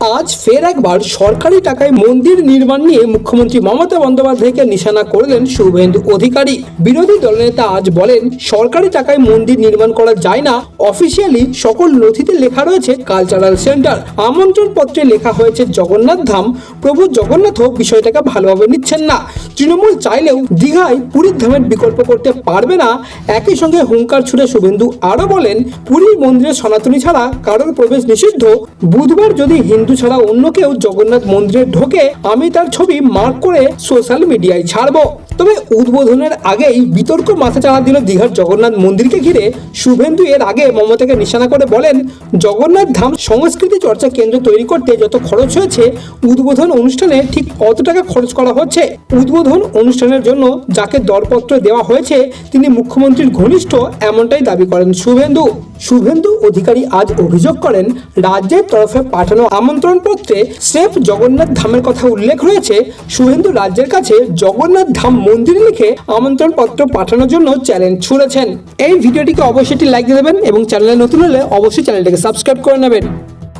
আজ ফের একবার সরকারি টাকায় মন্দির নির্মাণ নিয়ে মুখ্যমন্ত্রী মমতা বন্দ্যোপাধ্যায়কে নিশানা করলেন শুভেন্দু অধিকারী। বিরোধী দলনেতা আজ বলেন, সরকারি টাকায় মন্দির নির্মাণ করা যায় না। অফিসিয়ালি সকল নথিতে লেখা রয়েছে কালচারাল সেন্টার। আমন্ত্রণ পত্রে লেখা হয়েছে জগন্নাথ ধাম। প্রভু জগন্নাথও বিষয়টাকে ভালোভাবে নিচ্ছেন না। তৃণমূল চাইলেও দীঘায় পুরীর ধামের বিকল্প করতে পারবে না। একই সঙ্গে হুঙ্কার ছুড়ে শুভেন্দু আরও বলেন, পুরীর মন্দিরে সনাতনী ছাড়া কারোর প্রবেশ নিষিদ্ধ। বুধবার যদি হিন্দু ছাড়া অন্য কেউ জগন্নাথ মন্দিরে ঢোকে, আমি তার ছবি মার্ক করে সোশ্যাল মিডিয়ায় ছাড়বো। তবে উদ্বোধনের আগেই বিতর্ক মাথা চাড়া দিল দীঘার জগন্নাথ মন্দিরকে ঘিরে। শুভেন্দু এর আগে মমতাকে নিশানা করে বলেন, জগন্নাথ ধাম সংস্কৃতি চর্চা কেন্দ্র তৈরি করতে যত খরচ হয়েছে, উদ্বোধন অনুষ্ঠানে ঠিক কত টাকা খরচ করা হচ্ছে? উদ্বোধন অনুষ্ঠানের জন্য যাকে দরপত্র দেওয়া হয়েছে, তিনি মুখ্যমন্ত্রীর ঘনিষ্ঠ এমনটাই দাবি করেন শুভেন্দু। শুভেন্দু অধিকারী আজ অভিযোগ করেন, রাজ্যের তরফে পাঠানো আমন্ত্রণ পত্রে স্রেফ জগন্নাথ ধামের কথা উল্লেখ রয়েছে। শুভেন্দু রাজ্যের কাছে জগন্নাথ ধাম মন্দির লিখে আমন্ত্রণ পত্র পাঠানোর জন্য চ্যালেঞ্জ ছুড়েছেন। এই ভিডিওটিকে অবশ্যই লাইক দিয়ে দেবেন এবং চ্যানেলে নতুন হলে অবশ্যই চ্যানেলটিকে সাবস্ক্রাইব করে নেবেন।